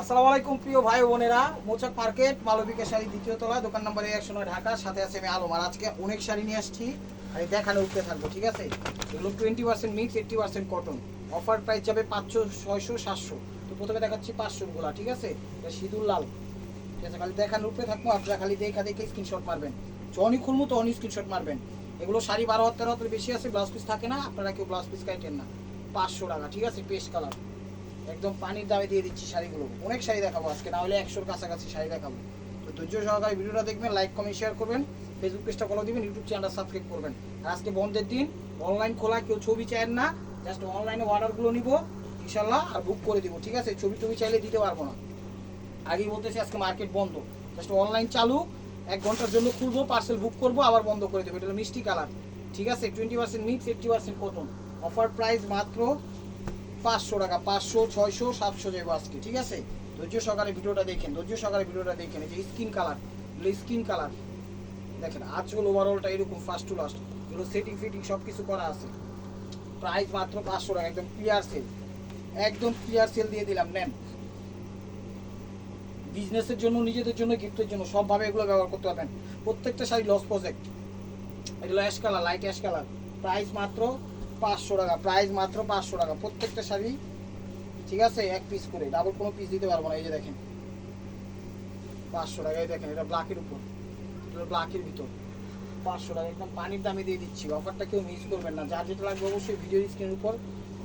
আসসালামু আলাইকুম, প্রিয় ভাই বোনেরা। মোচাক মার্কেট, মালবিকা শাড়ি দ্বিতীয় তলা, দোকান নম্বর একশো নয়, ঢাকা। সাথে আছে আমি আলম। আর আজকে অনেক শাড়ি নিয়ে আসছি। এই দেখানো উঠতে থাকব, ঠিক আছে? এগুলো twenty percent mix eighty percent cotton offer price যাবে পাঁচশো, ছয়শো, সাতশো। তো প্রথমে দেখাচ্ছি পাঁচশোর গোলা, ঠিক আছে? এটা সিঁদুর লাল। ঠিক আছে, খালি দেখানো উঠতে থাকব আপনারা খালি দেখা দেখে স্ক্রিনশট মারবেন। যখনই খুলবো তখনই স্ক্রিনশট মারবেন। এগুলো শাড়ি বারো হাত তেরো হাতের বেশি আছে ব্লাউজ পিস থাকে না। আপনারা কেউ ব্লাউজ পিস কাটেন না। পাঁচশো টাকা, ঠিক আছে পেস্ট কালার একদম পানির দামে দিয়ে দিচ্ছি শাড়িগুলো। অনেক শাড়ি দেখাবো আজকে, না হলে একশোর কাছাকাছি শাড়ি দেখাবো। তো ধৈর্য সহকারে ভিডিওটা দেখবেন লাইক কমেন্ট শেয়ার করবেন ফেসবুক পেজটা ফলো দিবেন ইউটিউব চ্যানেলটা সাবস্ক্রাইব করবেন। আর আজকে বন্ধের দিন অনলাইন খোলা, কেউ ছবি চায়েন না জাস্ট অনলাইনে অর্ডারগুলো নিব ইনশাল্লাহ আর বুক করে দিব, ঠিক আছে? ছবি টবি চাইলে দিতে পারব না। আগেই বলতেছি, আজকে মার্কেট বন্ধ। জাস্ট অনলাইন চালু, এক ঘণ্টার জন্য খুলবো পার্সেল বুক করব, আবার বন্ধ করে দেবো। এটা মিষ্টি কালার ঠিক আছে? Twenty percent mix eighty percent cotton offer price মাত্র পাঁচশো টাকা, পাঁচশো, ছয়শো, সাতশো যাব আজকে, ঠিক আছে? ধৈর্য সকালে ভিডিওটা দেখেন, ধৈর্য সকালে ভিডিওটা দেখেন, এই যে স্কিন কালার স্কিন কালার দেখেন আজল ওভারঅলটা এরকম ফার্স্ট টু লাস্ট এগুলো সেটিং ফিটিং সব কিছু করা আছে। প্রাইস মাত্র পাঁচশো টাকা, একদম ক্লিয়ার সেল একদম ক্লিয়ার সেল দিয়ে দিলাম, নেন। বিজনেসের জন্য, নিজেদের জন্য গিফটের জন্য, সবভাবে এগুলো ব্যবহার করতে পারবেন। প্রত্যেকটা শাড়ি লস প্রজেক্ট এগুলো ash colour light ash colour price মাত্র পাঁচশো টাকা প্রাইস মাত্র পাঁচশো টাকা। প্রত্যেকটা শাড়ি, ঠিক আছে? এক পিস করে। ডাবল কোনো পিস দিতে পারব না, এই যে দেখেন। পাঁচশো টাকা এই দেখেন, এটা ব্ল্যাকের উপর। এটা ব্ল্যাকের ভিতর। পাঁচশো টাকা, একদম পানির দামে দিয়ে দিচ্ছি। অফারটা কেউ মিস করবেন না। যার যেটা লাগবে অবশ্যই ভিডিও স্ক্রিনের উপর,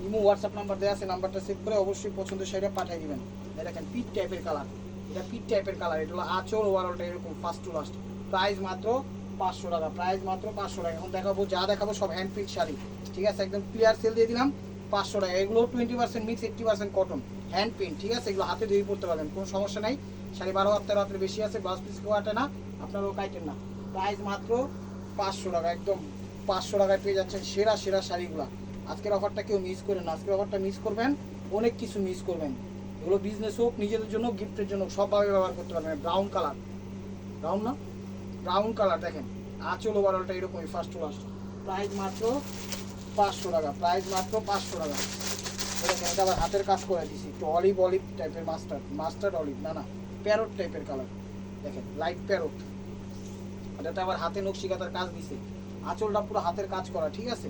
ইমো হোয়াটসঅ্যাপ নাম্বার দেওয়া আছে নাম্বারটা সেভ করে অবশ্যই পছন্দের শাড়িটা পাঠিয়ে দিবেন। দেখেন পিট টাইপের কালার এটা পিট টাইপের কালার এটা হলো আচর ওভারঅলটা এরকম ফার্স্ট টু লাস্ট প্রাইস মাত্র পাঁচশো টাকা প্রাইস মাত্র পাঁচশো টাকা। এখন দেখাবো, যা দেখাবো সব হ্যান্ড পিট শাড়ি। ঠিক আছে? একদম ক্লিয়ার সেল দিয়ে দিলাম, পাঁচশো টাকা। এগুলো twenty percent mix eighty percent cotton hand print ঠিক আছে? এগুলো হাতে ধুয়ে পড়তে পারবেন, কোনো সমস্যা নাই। শাড়ি বারো হাত, তেরো হাতের বেশি আছে ব্লাউজ পিস কেউ আটে না, আপনারাও কাইটেন না। প্রাইস মাত্র পাঁচশো টাকা, একদম পাঁচশো টাকায় পেয়ে যাচ্ছেন সেরা সেরা শাড়িগুলো। আজকের অফারটা কেউ মিস করেন না। আজকের অফারটা মিস করবেন, অনেক কিছু মিস করবেন। এগুলো বিজনেস হোক, নিজেদের জন্য গিফটের জন্য, সবভাবে ব্যবহার করতে পারবেন। ব্রাউন কালার ব্রাউন না? ব্রাউন কালার দেখেন। আঁচল ওভারঅলটা এরকমই ফার্স্ট টু লাস্ট প্রাইস মাত্র পাঁচশো টাকা প্রাইস মাত্র পাঁচশো টাকা। দেখেন এটা আবার হাতের কাজ করে দিছি, একটু অলিভ অলিভ টাইপের মাস্টার্ড মাস্টার্ড অলিভ না না প্যারোট টাইপের কালার দেখেন লাইট প্যারোট এটাতে আবার হাতে নকশিকাতার কাজ দিছে। আঁচলটা পুরো হাতের কাজ করা, ঠিক আছে?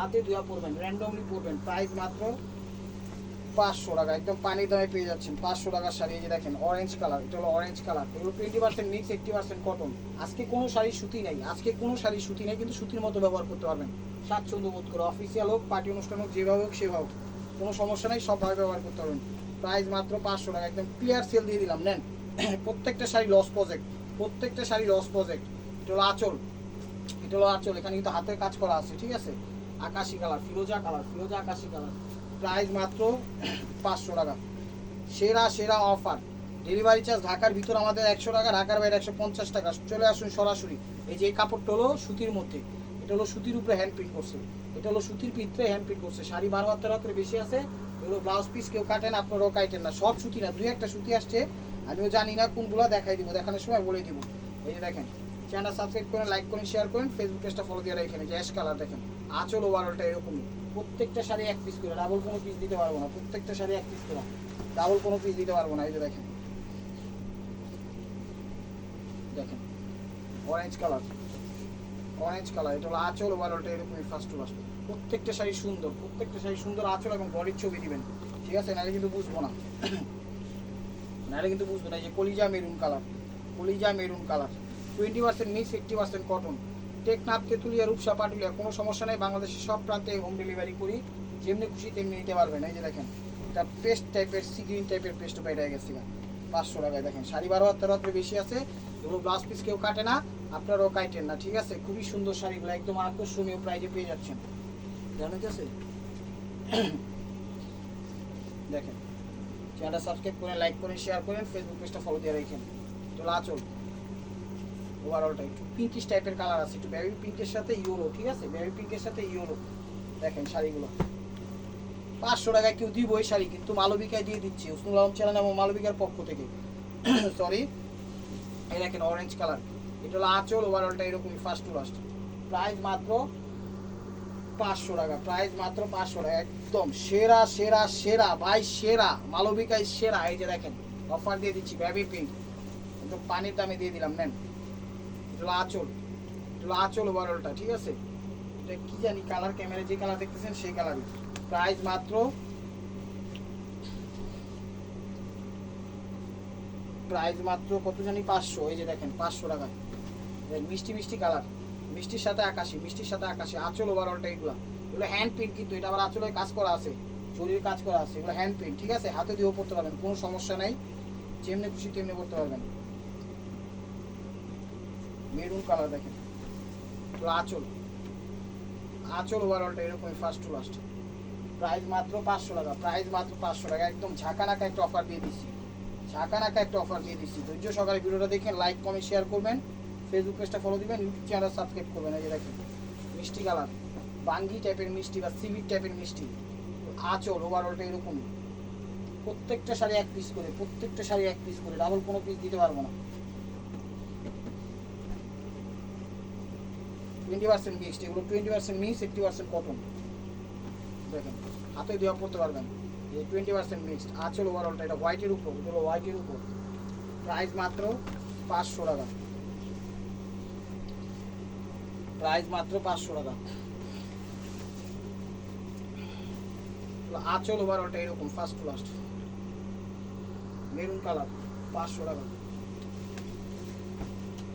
হাতে ধোয়া পড়বেন র্যান্ডমলি পড়বেন প্রাইস মাত্র পাঁচশো টাকা, একদম পানির দামে পেয়ে যাচ্ছেন। পাঁচশো টাকার শাড়ি যে দেখেন অরেঞ্জ কালার এটা হলো অরেঞ্জ কালার এগুলো twenty percent mix eighty percent cotton আজকে কোনো শাড়ি সুতি নেই, আজকে কোনো শাড়ি সুতি নেই, কিন্তু সুতির মতো ব্যবহার করতে পারবেন। স্বাচ্ছন্দ্য বোধ করে অফিসিয়াল হোক পার্টি অনুষ্ঠান হোক, যেভাবে হোক, সেভাবে হোক। কোনো সমস্যা নেই সবভাবে ব্যবহার করতে পারবেন। প্রাইস মাত্র পাঁচশো টাকা, একদম ক্লিয়ার সেল দিয়ে দিলাম, নেন। প্রত্যেকটা শাড়ি লস প্রজেক্ট প্রত্যেকটা শাড়ি লস প্রজেক্ট এটা হলো আঁচল, এটা হলো আঁচল, এখানে কিন্তু হাতের কাজ করা আছে, ঠিক আছে? আকাশি কালার ফিরোজা কালার ফিরোজা আকাশি কালার প্রাইস মাত্র পাঁচশো টাকা। সেরা সেরা অফার ডেলিভারি চার্জ ঢাকার ভিতর আমাদের একশো টাকা, ঢাকার বাইরে একশো পঞ্চাশ টাকা। চলে আসুন সরাসরি। এই যে এই কাপড়টা হলো সুতির মধ্যে। এটা হলো সুতির উপরে হ্যান্ড প্রিন্ট করছে। এটা হলো সুতির ভিতরে হ্যান্ড প্রিন্ট করছে। শাড়ি বারো হাতের হাতের বেশি আছে। এগুলো ব্লাউজ পিস কেউ কাটেন, আপনারাও কাটেন না। সব সুতি না, দুই একটা সুতি আসছে। আমিও জানি না কোনগুলো, দেখাই দিব। দেখানোর সময় বলে দিব। এই যে দেখেন চ্যানেল সাবস্ক্রাইব করেন লাইক করেন শেয়ার করেন। ফেসবুক পেজটা ফলো দিয়ে রাখেন। যে অ্যাশ কালার দেখেন। আঁচল ওভারঅলটা এরকমই। প্রত্যেকটা শাড়ি এক পিস করে ডাবল কোনো পিস দিতে পারব না, প্রত্যেকটা শাড়ি এক পিস করে। ডাবল কোনো পিস দিতে পারব না, এই যে দেখেন। দেখেন অরেঞ্জ কালার অরেঞ্জ কালার এটা হলো আঁচল ওভারঅলটা এরকমই ফার্স্ট টু লাস্ট প্রত্যেকটা শাড়ি সুন্দর, প্রত্যেকটা শাড়ি সুন্দর আঁচল এবং বডির ছবি দিবেন। ঠিক আছে? নাহলে কিন্তু বুঝব না। নাহলে কিন্তু বুঝব না, এই যে কলিজা মেরুন কালার কলিজা maroon colour twenty percent mix eighty percent cotton Teknaf Tetulia Rupsha Patulia, কোনো সমস্যা নেই। বাংলাদেশের সব প্রান্তে হোম ডেলিভারি করি। যেমনি খুশি তেমনি নিতে পারবেন। এই যে দেখেন, এটা পেস্ট টাইপের সি গ্রিন টাইপের পেস্ট বাইরে গেছে পাঁচশো টাকায় দেখেন। শাড়ি বারো হাত তেরো বেশি আছে এগুলো ব্লাউজ পিস কেউ কাটে না, আপনারাও কাটেন না, ঠিক আছে? খুবই সুন্দর শাড়িগুলো, একদম আকর্ষণীয় প্রাইজে পেয়ে যাচ্ছেন। জানা গেছে দেখেন চ্যানেলটা সাবস্ক্রাইব করেন লাইক করেন শেয়ার করেন ফেসবুক পেজটা ফলো দিয়ে রাখেন। তো লাচল ওভারঅলটা একটু পিঙ্কিশ টাইপের কালার আছে, একটু বেবি পিঙ্কের সাথে ইউরো ঠিক আছে? বেবি পিঙ্কের সাথে ইউরো দেখেন শাড়িগুলো। পাঁচশো টাকায় কেউ দিব ওই শাড়ি, কিন্তু মালবিকায় দিয়ে দিচ্ছি। উসনুল আলম চ্যানেল এবং মালবিকার পক্ষ থেকে। সরি এই দেখেন অরেঞ্জ কালার এটা হলো আঁচল ওভারঅলটা এরকমই ফার্স্ট টু লাস্ট প্রাইস মাত্র পাঁচশো টাকা। প্রাইস মাত্র পাঁচশো টাকা। একদম সেরা সেরা সেরা, ভাই সেরা মালবিকাই সেরা। এই যে দেখেন অফার দিয়ে দিচ্ছি ব্যাবি পিঙ্ক একদম পানির দামে দিয়ে দিলাম, নেন। এটা হলো আঁচল। এটা আঁচল ওভারঅলটা ঠিক আছে? এটা কি জানি কালার ক্যামেরা যে কালার দেখতেছেন সেই কালারই প্রাইস মাত্র প্রাইস মাত্র কত জানি, পাঁচশো। এই যে দেখেন, পাঁচশো টাকা মিষ্টি মিষ্টি কালার মিষ্টির সাথে আকাশি, মিষ্টির সাথে আকাশি। আঁচল ওভারঅলটা এগুলো। এগুলো হ্যান্ড প্রিন্ট কিন্তু, এটা আবার আঁচলের কাজ করা আছে। জরির কাজ করা আছে। এগুলো হ্যান্ড প্রিন্ট ঠিক আছে? হাতে দিয়েও পড়তে পারবেন, কোনো সমস্যা নাই। যেমনি খুশি তেমনি করতে পারবেন। মেরুন কালার দেখেন। আঁচল। আঁচল ওভারঅলটা এরকমই ফার্স্ট টু লাস্ট প্রাইস মাত্র পাঁচশো টাকা। প্রাইস মাত্র পাঁচশো টাকা। একদম ঝাঁকানাকা একটা অফার দিয়ে দিচ্ছি। ঝাঁকানাকা একটা অফার দিয়ে দিচ্ছি। ধৈর্য সকালে ভিডিওটা দেখেন লাইক কমেন্ট শেয়ার করবেন। ফেসবুক পেজটা ফলো দিবেন ইউটিউব চ্যানেল সাবস্ক্রাইব করবেন। এই যে দেখেন, মিষ্টি কালার। বাঙ্গি টাইপের মিষ্টি বা সিভিট টাইপের মিষ্টি। আঁচল ওভারঅলটা এরকমই। প্রত্যেকটা শাড়ি এক পিস করে, প্রত্যেকটা শাড়ি এক পিস করে ডাবল কোনো পিস দিতে পারব না। টোয়েন্টি পার্সেন্ট মিক্সড এগুলো twenty percent mix eighty percent cotton দেখেন, হাতে দেওয়া পড়তে পারবেন। এই টোয়েন্টি পার্সেন্ট মিক্সড আঁচল ওভারঅলটা এটা হোয়াইটের উপর এগুলো হোয়াইটের উপর। প্রাইস মাত্র পাঁচশো টাকা। প্রাইস মাত্র পাঁচশো টাকা। আঁচল ওভারঅলটা এরকম first to last maroon colour পাঁচশো টাকা।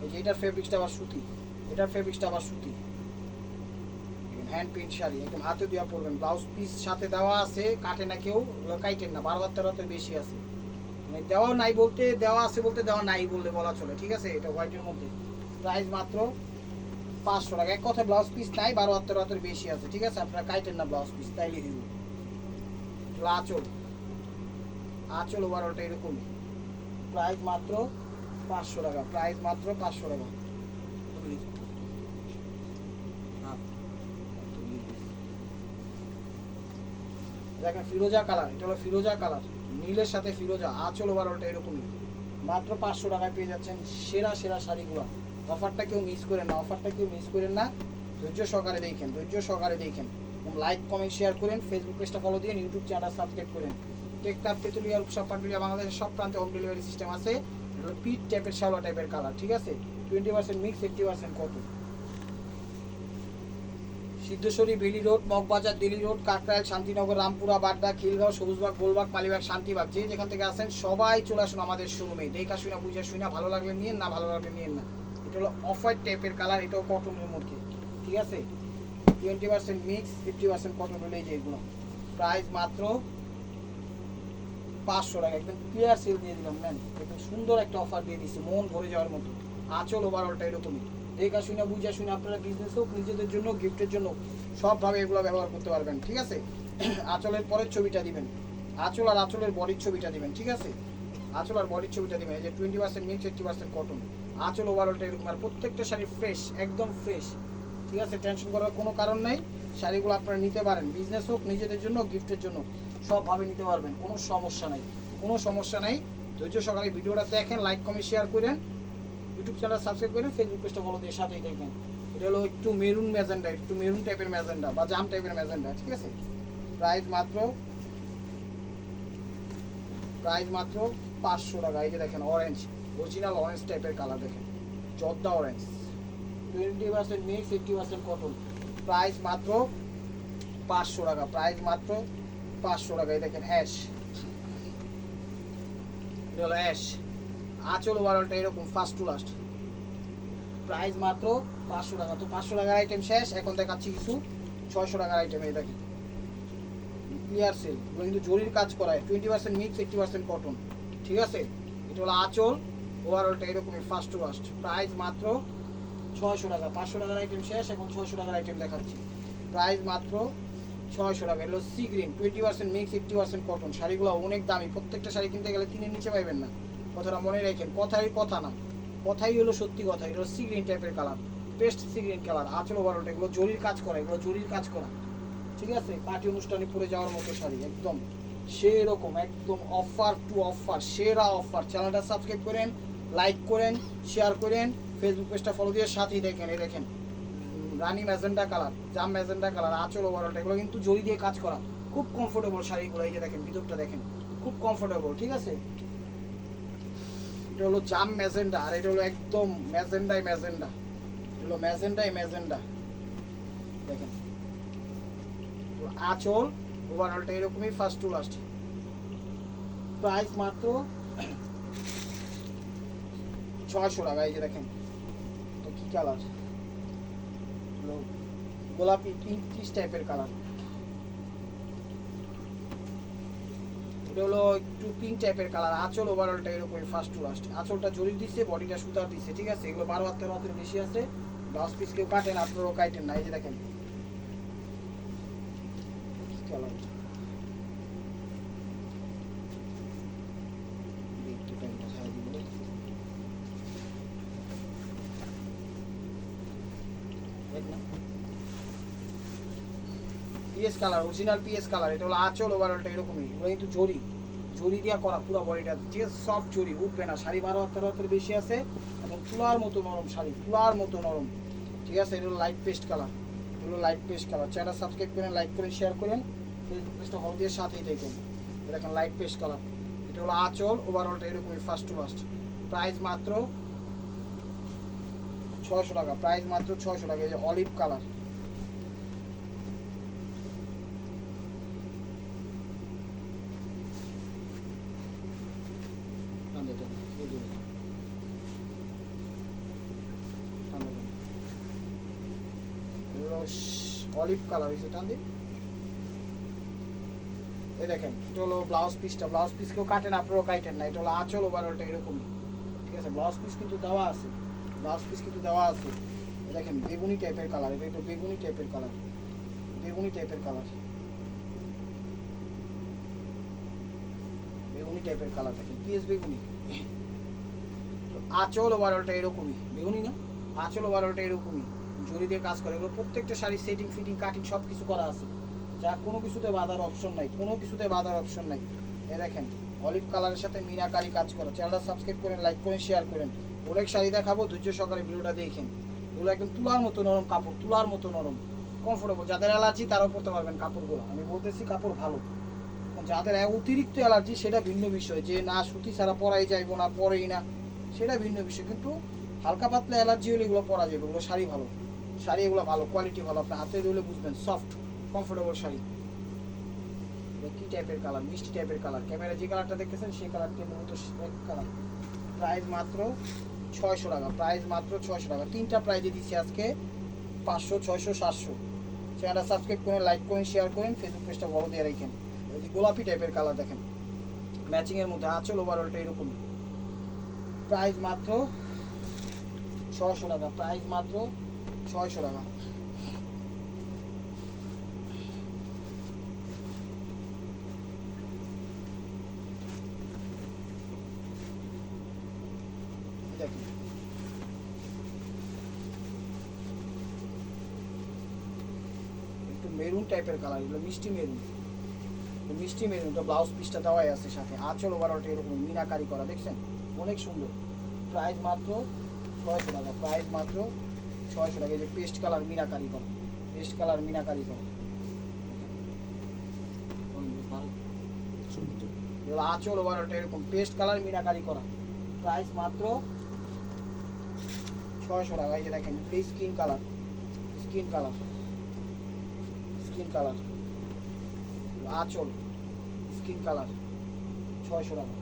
এই যে এটার ফেব্রিক্সটা আবার সুতি। এটার ফেব্রিক্সটা আবার সুতি। হ্যান্ড প্রিন্ট শাড়ি, একদম হাতে দেওয়া পড়বেন ব্লাউজ পিস সাথে দেওয়া আছে, কাটে না কেউ কাইটেন না বারো হাত তেরো বেশি আছে। মানে দেওয়া নাই বলতে, দেওয়া আছে বলতে দেওয়া নাই বললে বলা চলে, ঠিক আছে? এটা হোয়াইটের মধ্যে। প্রাইস মাত্র পাঁচশো টাকা। এক কথা ব্লাউজ পিস নাই বারো হাত তেরো হাতের বেশি আছে, ঠিক আছে? আপনারা কাইটেন না ব্লাউজ পিস তাইলে দিব আঁচল। আঁচল ওভারঅলটা এরকম প্রাইস মাত্র পাঁচশো টাকা প্রাইস মাত্র পাঁচশো টাকা। দেখেন ফিরোজা কালার, এটা হলো ফিরোজা কালার। নীলের সাথে ফিরোজা, আঁচল ওভারঅলটা এরকমই। মাত্র পাঁচশো টাকায় পেয়ে যাচ্ছেন সেরা সেরা শাড়িগুলো। অফারটা কেউ মিস করেন না, অফারটা কেউ মিস করেন না। ধৈর্য সহকারে দেখেন, ধৈর্য সহকারে দেখেন। লাইক কমেন্ট শেয়ার করেন ফেসবুক পেজটা ফলো দিয়ে ইউটিউব চ্যানেল সাবস্ক্রাইব করেন। টেকটাপ তেতুলিয়া, রূপসা, পাটুলিয়া, বাংলাদেশের সব প্রান্তে হোম ডেলিভারি সিস্টেম আছে। পিট টাইপের শালোয়া টাইপের কালার ঠিক আছে? Twenty percent mix eighty percent কত Siddheswari Bailey road, Moghbazar Delhi road Kakrail Shantinagar, Rampura, Badda, Khilgaon, Sabujbag, Golbag, Malibag, Shantibag. যে যেখান থেকে আসেন, সবাই চলে আসুন আমাদের শোরুমে দেখা শুনে, বুঝে শুনে, ভালো লাগলে নিন না ভালো লাগলে নিন না। এটা হলো অফ হোয়াইট টাইপের কালার এটাও কটনের মধ্যে। ঠিক আছে? Twenty percent mix fifty percent cotton হলে এই যে এগুলো। প্রাইস মাত্র পাঁচশো টাকা। একদম ক্লিয়ার সেল দিয়ে দিলাম ম্যাম একদম সুন্দর একটা অফার দিয়ে দিচ্ছি মন ভরে যাওয়ার মতো। আঁচল ওভারঅলটা এরকমই। দেখা শুনে, বুঝে শুনে আপনারা বিজনেস হোক, নিজেদের জন্য গিফটের জন্য, সবভাবে এগুলো ব্যবহার করতে পারবেন, ঠিক আছে? আঁচলের পরের ছবিটা দিবেন। আঁচল আর আঁচলের বডির ছবিটা দিবেন, ঠিক আছে? আঁচল আর বডির ছবিটা দিবেন, এই যে twenty percent mix eighty percent cotton আঁচল ওভারঅলটা এরকম আর প্রত্যেকটা শাড়ি ফ্রেশ একদম ফ্রেশ ঠিক আছে? টেনশন করার কোনো কারণ নেই। শাড়িগুলো আপনারা নিতে পারেন বিজনেস হোক, নিজেদের জন্য গিফটের জন্য, সবভাবে নিতে পারবেন, কোনো সমস্যা নাই। কোনো সমস্যা নাই। ধৈর্য সকালে ভিডিওটা দেখেন লাইক কমেন্ট শেয়ার করেন। ইউটিউব চ্যানেল সাবস্ক্রাইব করেন ফেসবুক পেজটা ফলো দিয়ে সাথেই দেখবেন এটা হলো একটু মেরুন ম্যাজেন্ডা একটু মেরুন টাইপের ম্যাজেন্ডা বা জাম টাইপের ম্যাজেন্ডা ঠিক আছে? প্রাইস মাত্র প্রাইস মাত্র পাঁচশো টাকা। এই যে দেখেন অরেঞ্জ অরিজিনাল অরেঞ্জ টাইপের কালার দেখেন। জর্দা orange twenty percent mix eighty percent cotton price মাত্র পাঁচশো টাকা প্রাইস মাত্র পাঁচশো টাকা। এই দেখেন অ্যাশ এটা হলো অ্যাশ আঁচল ওভারঅলটা এরকম ফার্স্ট টু লাস্ট প্রাইস মাত্র পাঁচশো টাকা। তো পাঁচশো টাকার আইটেম শেষ, এখন দেখাচ্ছি কিছু। ছয়শো টাকার আইটেম এই দেখেন। ক্লিয়ার সেল কিন্তু জরির কাজ করায়। Twenty percent mix eighty percent cotton ঠিক আছে? এটা হলো আঁচল ওভারঅলটা এরকমই ফার্স্ট টু লাস্ট প্রাইস মাত্র ছয়শো টাকা। পাঁচশো টাকার আইটেম শেষ, এখন ছয়শো টাকার আইটেম দেখাচ্ছি। প্রাইস মাত্র ছয়শো টাকা। এগুলো sea green twenty percent mix eighty percent cotton শাড়িগুলো অনেক দামি। প্রত্যেকটা শাড়ি কিনতে গেলে তিনের নিচে পাইবেন না। কথাটা মনে রাখেন কথাই কথা না। কথাই হলো সত্যি কথা এগুলো সি গ্রিন টাইপের colour pastel sea green colour আঁচল ওভারঅলটা এগুলো জরির কাজ করা, এগুলো জরির কাজ করা। ঠিক আছে? পার্টি অনুষ্ঠানে পরে যাওয়ার মতো শাড়ি, একদম সেরকম, একদম অফার টু অফার সেরা অফার চ্যানেলটা সাবস্ক্রাইব করেন লাইক করেন শেয়ার করেন ফেসবুক পেজটা ফলো দিয়ে সাথেই দেখেন, এই দেখেন। রানী ম্যাজেন্ডা কালার জাম ম্যাজেন্ডা কালার আঁচল ওভারঅলটা এগুলো কিন্তু জড়ি দিয়ে কাজ করা। খুব কমফোর্টেবল শাড়িগুলো, এই যে দেখেন, ভিতরটা দেখেন, খুব কমফোর্টেবল ঠিক আছে? এটা হলো জাম ম্যাজেন্ডা, আর এটা হলো একদম ম্যাজেন্ডাই ম্যাজেন্ডা। এটা হলো ম্যাজেন্ডাই ম্যাজেন্ডা। দেখেন। আঁচল ওভারঅলটা এরকমই ফার্স্ট টু লাস্ট প্রাইস মাত্র ছয়শো টাকা, এই যে দেখেন। তো কি কালার গোলাপি পিঙ্ক পিস টাইপের কালার এটা হলো একটু পিঙ্ক টাইপের কালার আঁচল ওভারঅলটা এরকম ফার্স্ট টু লাস্ট আঁচলটা জড়ি দিচ্ছে বডিটা সুতার দিচ্ছে ঠিক আছে? এগুলো বারো হাত তেরো হাতের বেশি আছে। ব্লাউজ পিস কেউ কাটেন আপনারাও কাটেন না, এই যে দেখেন। কালার একটু টাইমটা ছাড়া দিব PS colour original PS colour এটা হলো আঁচল ওভারঅলটা এরকমই। এগুলো কিন্তু জরি। জরি দিয়া করা পুরো বডিটা যে সব জরি, উঠবে না। শাড়ি বারো হাতের হাতের বেশি আছে এবং তুলার মতো নরম শাড়ি, তুলার মতো নরম। ঠিক আছে? এটা হলো লাইট পেস্ট কালার এগুলো light pastel colour channel subscribe করেন লাইক করেন শেয়ার করেন। ফেসবুক পেজটা হল দিয়ে সাথেই দেখুন দেখেন লাইট পেস্ট কালার এটা হলো আঁচল ওভারঅলটা এরকমই ফার্স্ট টু লাস্ট প্রাইস মাত্র ছয়শো টাকা। প্রাইস মাত্র ছয়শো টাকা। এই যে অলিভ কালার অলিভ কালার হয়েছে টান দিন এই দেখেন, এটা হলো ব্লাউজ পিসটা ব্লাউজ পিস কেউ কাটেন আপনারাও কাটেন না। এটা হলো আঁচল ওভারঅলটা এরকমই ঠিক আছে? ব্লাউজ পিস কিন্তু দেওয়া আছে। ব্লাউজ পিস কিন্তু দেওয়া আছে। দেখেন, বেগুনি টাইপের কালার এটা একটু বেগুনি টাইপের কালার বেগুনি টাইপের কালার বেগুনি টাইপের কালার দেখেন পিএস বেগুনি? আঁচল ওভারঅলটা এরকমই। বেগুনি না? আঁচল ওভারঅলটা এরকমই। জড়ি দিয়ে কাজ করে। এগুলো প্রত্যেকটা শাড়ি সেটিং ফিটিং কাটিং সব কিছু করা আছে। যা কোনো কিছুতে বাধার অপশন নাই, কোনো কিছুতে বাধার অপশন নাই। এ দেখেন অলিভ কালারের সাথে মিনাকারি কাজ করা। চ্যানেলটা সাবস্ক্রাইব করেন লাইক করেন শেয়ার করেন। অনেক শাড়ি দেখাবো, ধৈর্য সহকারে ভিডিওটা দেখেন। এগুলো একদম তুলার মতো নরম কাপড়, তুলার মতো নরম। কমফোর্টেবল যাদের অ্যালার্জি, তারাও পরতে পারবেন কাপড়গুলো। আমি বলতেছি কাপড় ভালো। যাদের অতিরিক্ত অ্যালার্জি, সেটা ভিন্ন বিষয়। যে না, সুতি ছাড়া পরাই যাইবো না, পরেই না, সেটা ভিন্ন বিষয়। কিন্তু হালকা পাতলা অ্যালার্জি হলে এগুলো পরা যাবে, এগুলো শাড়ি ভালো। শাড়ি এগুলো ভালো কোয়ালিটি ভালো। আপনি হাতে ধরলে বুঝবেন সফট কমফোর্টেবল শাড়ি। কি টাইপের কালার মিষ্টি টাইপের কালার ক্যামেরা যে কালারটা দেখতেছেন, সেই কালারটি মূলত কালার প্রাইস মাত্র ছয়শো টাকা প্রাইস মাত্র ছয়শো টাকা। তিনটা প্রাইজে দিচ্ছি আজকে পাঁচশো, ছয়শো, সাতশো। চ্যানেলটা সাবস্ক্রাইব করেন লাইক করেন শেয়ার করেন ফেসবুক পেজটা বড় দিয়ে রাখেন। গোলাপি টাইপের কালার দেখেন। ম্যাচিংয়ের মধ্যে আঁচল ওভারঅলটা এরকম। প্রাইস মাত্র ছয়শো টাকা প্রাইস মাত্র ছয়শো টাকা। একটু মেরুন টাইপের কালার এগুলো মিষ্টি মেরুন। তো মিষ্টি মেরুনটা ব্লাউজ পিসটা দেওয়াই আছে সাথে। আঁচল ওভারঅলটা এরকম, মিনাকারি করা, দেখছেন? অনেক সুন্দর। প্রাইস মাত্র ছয়শো টাকা প্রাইস মাত্র ছয়শো টাকা যে পেস্ট কালার মিনাকারি করা পেস্ট কালার মিনাকারি করা আঁচল ওভারঅলটা এরকম পেস্ট কালার মিনাকারি করা। প্রাইস মাত্র ছয়শো টাকা, এই যে দেখেন skin colour skin colour skin colour আঁচল স্কিন কালার ছয়শো টাকা।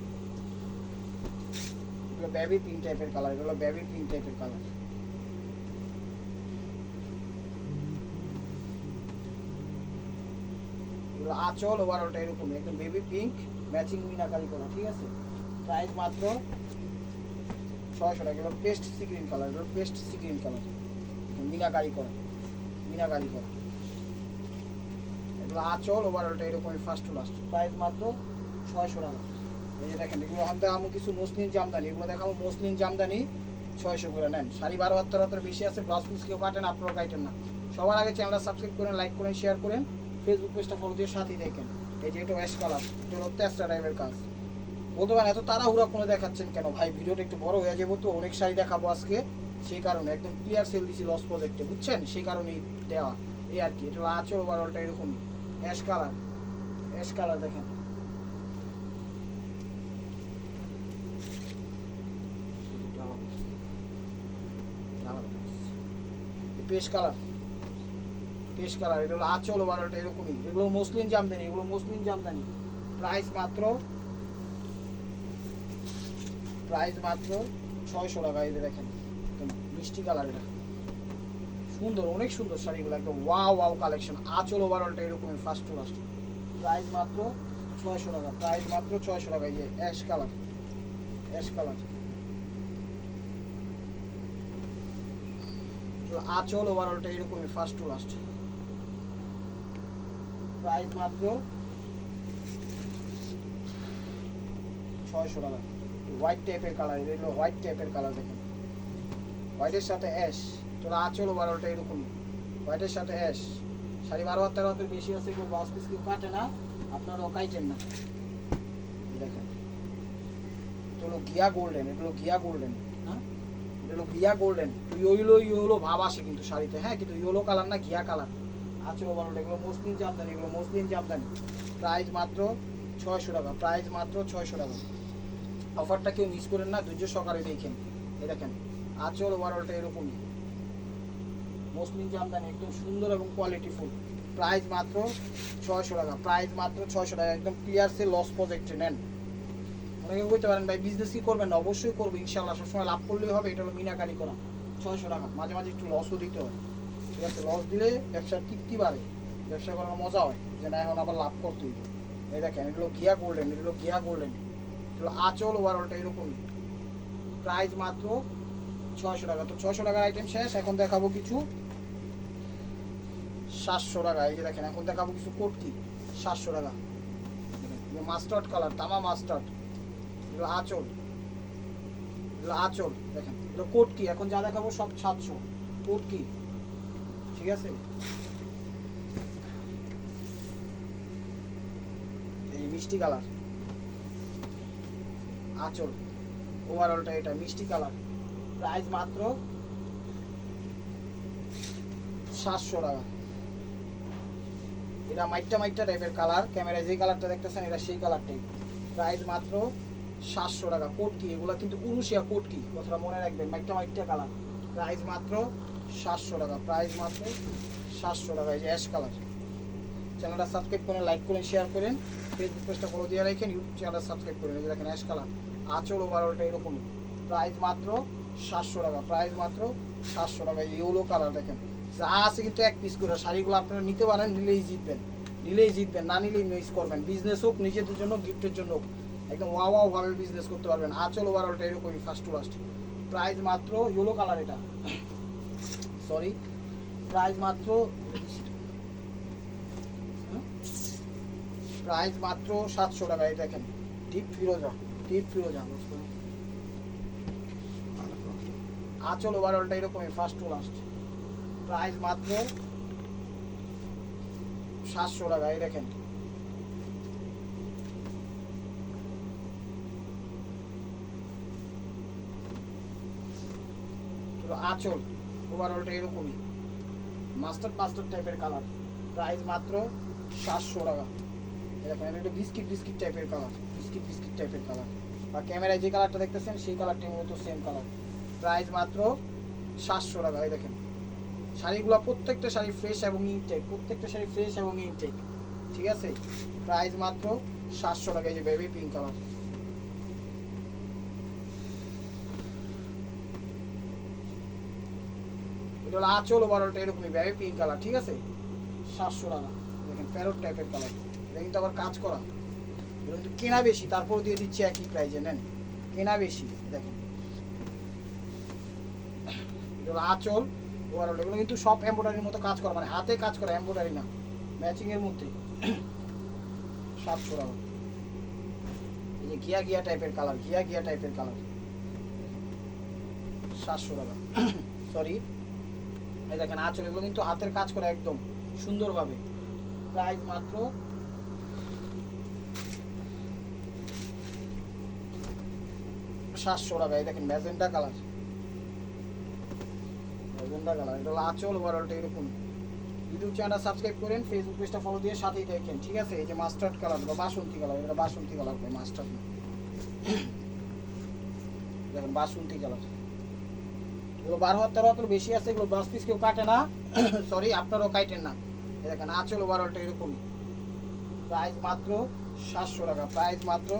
এগুলো বেবি পিঙ্ক টাইপের কালার এগুলো বেবি পিঙ্ক টাইপের কালার আঁচল ওভারঅলটা এরকম, একদম বেবি পিঙ্ক ম্যাচিং মিনাকারি করা, ঠিক আছে? প্রাইস মাত্র ছয়শো টাকা। এগুলো পেস্ট সিগ্রিন কালার এগুলো পেস্ট সিগ্রিন কালার মিনাকারি করা মিনাকারি করা। এগুলো আঁচল ওভারঅলটা এরকমই ফার্স্ট টু লাস্ট প্রাইস মাত্র ছয়শো টাকা। এই যে দেখেন, এগুলো হাতে আমি কিছু মসলিন জামদানি, এগুলো দেখাবো, মসলিন জামদানি ছয়শো করে নেন। শাড়ি বারো হাত্তর হাত্তর বেশি আছে ব্লাউজ পিস কেউ কাটেন আপনারাও কাটেন না। সবার আগে চ্যানেলটা সাবস্ক্রাইব করেন লাইক করেন শেয়ার করেন। ফেসবুক পেজটা ফলো দিয়ে সাথেই দেখেন। এই যে এটা ওয়েস্ট কালার এটা হচ্ছে তেস্টা টাইপের কাজ। বলতে পারেন এত তাড়াহুড়া কোনো দেখাচ্ছেন কেন? ভাই, ভিডিওটা একটু বড় হয়ে যাব তো, অনেক শাড়ি দেখাবো আজকে। সেই কারণে একদম ক্লিয়ার সেল দিছি লস প্রজেক্টে বুঝছেন? সেই কারণেই দেওয়া। এই আর কি, এটা আঁচল ওভারঅলটা এরকম। অ্যাশ কালার অ্যাশ কালার দেখেন। পেশ কালার পেশ কালার এটা আঁচল ওভারঅলটা এরকমই। এগুলো মুসলিম জামদানি, এগুলো মুসলিম জামদানি। প্রাইস মাত্র প্রাইস মাত্র ছয়শো টাকা যে দেখেন মিষ্টি কালার এটা। সুন্দর, অনেক সুন্দর শাড়িগুলো, একদম ওয়াও ওয়াও কালেকশন। আঁচল ওভারঅলটা এরকমই ফার্স্ট টু লাস্ট প্রাইস মাত্র ছয়শো টাকা, প্রাইস মাত্র ছয়শো টাকা যে অ্যাশ কালার অ্যাশ কালার আঁচল ওভারঅলটা এরকমই ফার্স্ট টু লাস্ট প্রাইস মাত্র ছয়শো টাকা। হোয়াইট টাইপের কালার এগুলো হোয়াইট টাইপের কালার দেখুন। হোয়াইটের সাথে অ্যাশ তোরা আঁচল ওভারঅলটা এরকমই হোয়াইটের সাথে অ্যাশ সাড়ে বারো হাত তেরো হাতের বেশি আছে, কেউ বাস পিস কেউ কাটে না, আপনারাও কাইটেন না। দেখেন। এটা গিয়া গোল্ডেন এটা হলো গিয়া গোল্ডেন হ্যাঁ? এটা হলো গিয়া গোল্ডেন ইয়েলো ইয়েলো ভাব আসে কিন্তু শাড়িতে হ্যাঁ? কিন্তু ইয়েলো কালার না গিয়া কালার আছে ওভারঅল এগুলো মুসলিম জামদানি, এগুলো মুসলিম জামদানি। প্রাইস মাত্র ছয়শো টাকা প্রাইস মাত্র ছয়শো টাকা। অফারটা কেউ মিস করেন না, ধৈর্য সকালে দেখেন। এই দেখেন, আচল ওভারঅলটা এরকমই। মুসলিম জামদানি একদম সুন্দর এবং কোয়ালিটি ফুল। প্রাইস মাত্র ছয়শো টাকা প্রাইস মাত্র ছয়শো টাকা, একদম ক্লিয়ার সে লস প্রজেক্টে নেন। অনেকে বলতে পারেন ভাই বিজনেস কি করবেন অবশ্যই করব ইনশাল্লাহ সবসময় লাভ করলেই হবে, এটা হলো মিনাকারি করা। ছয়শো টাকা, মাঝে মাঝে একটু লসও দিতে হয়। ঠিক আছে লস দিলে ব্যবসার তৃপ্তি বাড়ে ব্যবসা করার মজা হয়, যে না, এখন আবার লাভ করতে হইবে এই দেখেন, এগুলো গিয়া গোল্ডেন এগুলো গিয়া গোল্ডেন এগুলো আচল ওভারঅলটা এরকমই প্রাইস মাত্র ছয়শো টাকা। তো ছয়শো টাকার আইটেম শেষ, এখন দেখাবো কিছু সাতশো টাকা। এই যে দেখেন, এখন দেখাবো কিছু কোটকি, সাতশো টাকা। মাস্টার্ড কালার তামা মাস্টার্ড এগুলো আঁচল। এগুলো আঁচল, দেখেন, এগুলো কোটকি। এখন যা দেখাবো সব সাতশো। কোটকি। ঠিক আছে? এই মিষ্টি কালার। আঁচল। ওভারঅলটা এটা, মিষ্টি কালার। প্রাইস মাত্র সাতশো টাকা। এটা মাইটটা মাইটটা টাইপের কালার। ক্যামেরায় যে কালারটা দেখতেছেন, এটা সেই কালারটাই। প্রাইস মাত্র সাতশো টাকা। কোটকি, এগুলো কিন্তু উরুশিয়া কোটকি। কথাটা মনে রাখবেন, মাইটটা মাইটটা কালার। প্রাইস মাত্র সাতশো টাকা। প্রাইস মাত্র সাতশো টাকা। এই যে অ্যাশ কালার চ্যানেলটা সাবস্ক্রাইব করেন লাইক করেন শেয়ার করেন। ফেসবুক পেজটা ফলো দিয়ে রাখেন ইউটিউব চ্যানেলটা সাবস্ক্রাইব করেন। এই যে দেখেন অ্যাশ কালার আচল ওভারঅলটা এরকম। প্রাইস মাত্র সাতশো টাকা। প্রাইস মাত্র সাতশো টাকা। ইউলো কালার দেখেন। যা আছে কিন্তু এক পিস করে। শাড়িগুলো আপনারা নিতে পারেন, নিলেই জিতবেন। নিলেই জিতবেন। না নিলেই মিস করবেন। বিজনেস হোক, নিজেদের জন্য গিফটের জন্য হোক, একদম ওয়া ওয়াও ভাবে বিজনেস করতে পারবেন। আচল ওভারঅলটা এরকমই ফার্স্ট টু লাস্ট প্রাইস মাত্র ইয়েলো কালার এটা সরি প্রাইস মাত্র প্রাইস মাত্র সাতশো টাকা, এই দেখেন। ডিপ ফিরোজা ডিপ ফিরোজা আচল ওভারঅলটা এরকমই ফার্স্ট টু লাস্ট প্রাইস মাত্র সাতশো টাকা, এই দেখেন। আঁচল। ওভারঅলটা এরকমই। মাস্টার মাস্টার টাইপের কালার প্রাইস মাত্র সাতশো টাকা। দেখেন, এটা একটু বিস্কিট বিস্কিট টাইপের কালার বিস্কিট বিস্কিট টাইপের কালার বা ক্যামেরায় যে কালারটা দেখতেছেন, সেই কালারটির মতো সেম কালার প্রাইস মাত্র সাতশো টাকা, এই দেখেন। শাড়িগুলো প্রত্যেকটা শাড়ি ফ্রেশ এবং ইনটেক প্রত্যেকটা শাড়ি ফ্রেশ এবং ইনটেক ঠিক আছে? প্রাইস মাত্র সাতশো টাকা, এই যে বেবি পিঙ্ক কালার এটা হলো আঁচল ওভারঅলটা এরকমই বেবি পিঙ্ক কালার ঠিক আছে? সাতশো টাকা। দেখেন প্যারট টাইপের কালার এটা কিন্তু আবার কাজ করা। এটা কিন্তু কেনা বেশি, তারপর দিয়ে দিচ্ছি একই প্রাইজে নেন। কেনা বেশি, দেখেন। এটা হলো আঁচল ওভারঅল এগুলো কিন্তু সব এম্ব্রয়ডারির মতো কাজ করা মানে হাতে কাজ করা এম্ব্রয়ডারি না ম্যাচিং এর মধ্যে। সাতশো টাকা। এই যে গিয়া গিয়া টাইপের কালার গিয়া গিয়া টাইপের কালার সাতশো টাকা। সরি এই দেখেন আঁচল এগুলো কিন্তু হাতের কাজ করা একদম সুন্দরভাবে। প্রাইস মাত্র সাতশো টাকা। এই দেখেন, ম্যাজেন্টা কালার। Magenta colour. এটা হলো আঁচল ওভারঅলটা এরকম। ইউটিউব চ্যানেলটা সাবস্ক্রাইব করেন ফেসবুক পেজটা ফলো দিয়ে সাথেই দেখেন ঠিক আছে? এই যে মাস্টার্ড কালার বা বাসন্তী কালার এটা বাসন্তী কালার মাস্টার্ড দেখেন, বাসন্তী কালার এগুলো বারো হাজার তেরো হাজার বেশি আছে, এগুলো দশ পিস কেউ কাটে না। সরি আপনারাও কাটেন না। দেখেন, আঁচল ওভারঅলটা এরকমই। প্রাইস মাত্র সাতশো টাকা। প্রাইস মাত্র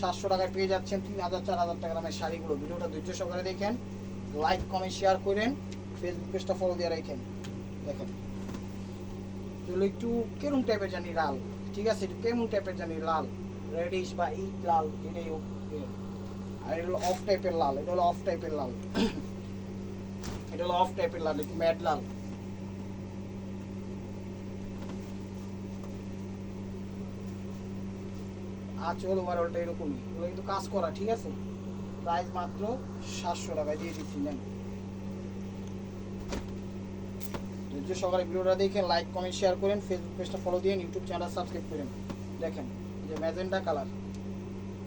সাতশো টাকায় পেয়ে যাচ্ছেন তিন হাজার, চার হাজার টাকা দামের শাড়িগুলো। ভিডিওটা ধৈর্য সহকারে দেখেন লাইক কমেন্ট শেয়ার করেন ফেসবুক পেজটা ফলো দিয়ে রাখেন। দেখেন, এগুলো একটু কেরম টাইপের জানি লাল, ঠিক আছে? একটু কেমন টাইপের জানি লাল রেডিশ বা ইট লাল, এটাই আর এটা হলো অফ টাইপের লাল এটা হলো অফ টাইপের লাল। এটা হলো অফ টাইপের লাল একটু ম্যাট লাল। আঁচল ওভারঅলটা এরকমই এগুলো কিন্তু কাজ করা, ঠিক আছে? প্রাইস মাত্র সাতশো টাকায় দিয়ে দিচ্ছি, নেন। ধৈর্য সহকারে ভিডিওটা দেখেন লাইক কমেন্ট শেয়ার করেন ফেসবুক পেজটা ফলো দিয়ে ইউটিউব চ্যানেল সাবস্ক্রাইব করেন। দেখেন যে ম্যাজেন্ডা কালার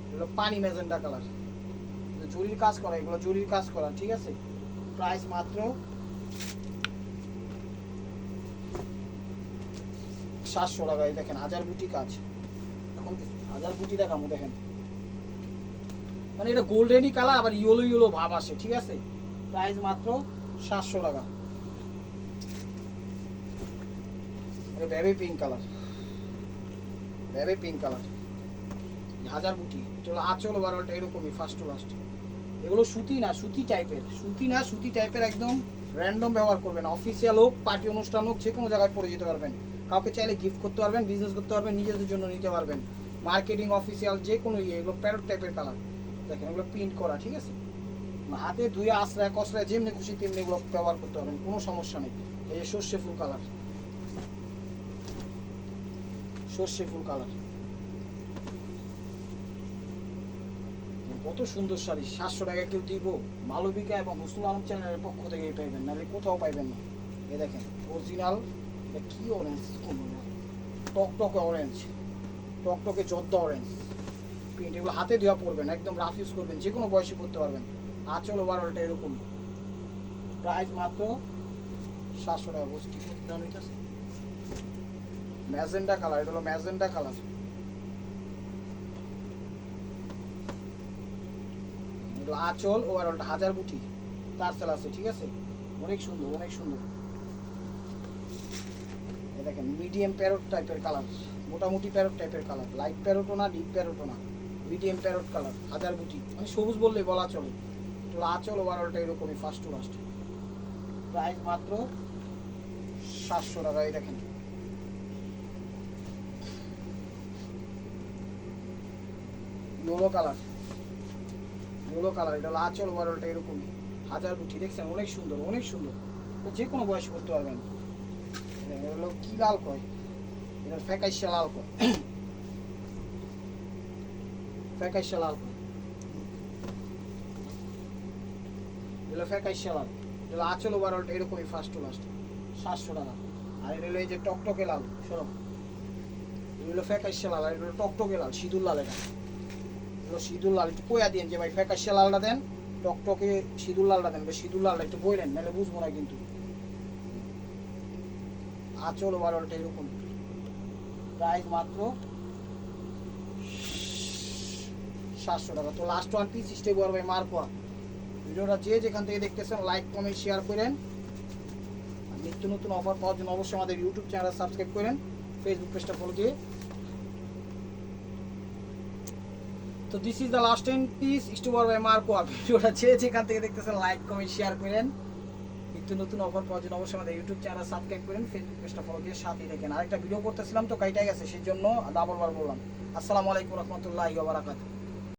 এগুলো পানি ম্যাজেন্ডা কালার জরির কাজ করা, এগুলো জরির কাজ করা, ঠিক আছে? প্রাইস মাত্র সাতশো টাকায় দেখেন, হাজার বুটি কাজ। এখন হাজার বুটি দেখামো দেখেন। মানে এটা গোল্ডেনই কালার, আবার ইয়েলো ইয়েলো ভাব আসে, ঠিক আছে? প্রাইস মাত্র সাতশো টাকা। এটা baby pink colour baby pink colour হাজার বুটি চলো আঁচল বারোটা এরকমই ফার্স্ট টু লাস্ট এগুলো সুতি না, সুতি টাইপের সুতি না, সুতি টাইপের একদম র্যান্ডম ব্যবহার করবেন অফিসিয়াল হোক পার্টি অনুষ্ঠান হোক, যে কোনো জায়গায় পরে যেতে পারবেন। কাউকে চাইলে গিফট করতে পারবেন বিজনেস করতে পারবেন, নিজেদের জন্য নিতে পারবেন। মার্কেটিং অফিসিয়াল যে কোনো ইয়ে এগুলো প্যারট টাইপের কালার দেখেন এগুলো প্রিন্ট করা, ঠিক আছে? হাতে ধুয়ে, আশ্রয় কষরায় যেমনি খুশি তেমনি এগুলো ব্যবহার করতে পারবেন, কোনো সমস্যা নেই। এই সর্ষে ফুল কালার সর্ষে ফুল কালার কত সুন্দর শাড়ি, সাতশো টাকা কেউ দিব। মালবিকা এবং হুসুল আলম চ্যানেলের পক্ষ থেকে পাইবেন নাহলে কোথাও পাইবেন না। এ দেখেন অরিজিনাল কি অরেঞ্জ টকটকে অরেঞ্জ টকটকে জর্দ অরেঞ্জ প্রিন্ট এগুলো হাতে দেওয়া পড়বেন একদম রাফ ইউজ করবেন, যে কোনো বয়সে পড়তে পারবেন। আঁচল ওভারঅলটা এরকম। প্রাইস মাত্র সাতশো টাকা বসছি দাম ম্যাজেন্ডা কালার এটা হলো ম্যাজেন্ডা কালার এগুলো আঁচল ওভারঅলটা হাজার বুটি তার সেল আছে, ঠিক আছে? অনেক সুন্দর অনেক সুন্দর। দেখেন মিডিয়াম প্যারট টাইপের কালার মোটামুটি প্যারট টাইপের কালার লাইট প্যারটও না ডিপ প্যারটও না মিডিয়াম প্যারট কালার হাজার বুটি মানে সবুজ বললেই বলা চলে। তো আঁচল ওভারঅলটা এরকমই ফার্স্ট টু লাস্ট প্রাইস মাত্র সাতশো টাকা, এই দেখেন। ইয়েলো কালার ইয়েলো কালার, এটা হলো আঁচল ওভারঅলটা এরকমই হাজার বুটি দেখছেন? অনেক সুন্দর অনেক সুন্দর। যে কোনো বয়স করতে পারবেন। এটা হলো কি লাল কয়? এটা ফ্যাকাইশা লাল কয়। ফ্যাকাইশা লাল কয়। ফ্যাকাইশা লাল। এগুলো আঁচল ওভারঅলটা এরকমই ফার্স্ট টু লাস্ট সাতশো টাকা। আর এটা এই যে টকটকে লাল সরো এগুলো ফ্যাকাইশা লাল, আর এগুলো টকটকে লাল, সিঁদুর লাল এটা। সিঁদুর লাল একটু কইয়া দিন যে ভাই ফ্যাকাশা লালটা দেন, টকটকে সিঁদুর লালটা দেন। ভাই সিঁদুর লালটা একটু বইলেন নাহলে বুঝব না কিন্তু। আঁচল ওভারঅলটা এরকম। প্রাইস মাত্র সাতশো টাকা। তো last one piece step by মারপোয়া ভিডিওটা যে যেখান থেকে দেখতেছেন লাইক কমেন্ট শেয়ার করেন। নিত্য নতুন অফার পাওয়ার জন্য অবশ্যই আমাদের ইউটিউব চ্যানেল সাবস্ক্রাইব করেন। ফেসবুক পেজটা ফলো দিয়ে তো this is the last end piece স্টোবার by মার্কোয়া ভিডিওটা চেয়েছে এখান থেকে দেখতেছেন লাইক কমেন্ট শেয়ার করেন। নিত্য নতুন অফার পাওয়ার জন্য অবশ্যই আমাদের ইউটিউব চ্যানেল সাবস্ক্রাইব করেন ফেসবুক পেজটা ফলো দিয়ে সাথেই দেখেন আরেকটা ভিডিও করতেছিলাম তো কাইটাই গেছে সেই জন্য ডাবল বার বললাম। আসসালামু আলাইকুম রহমতুল্লাহ বারাকাতুহ।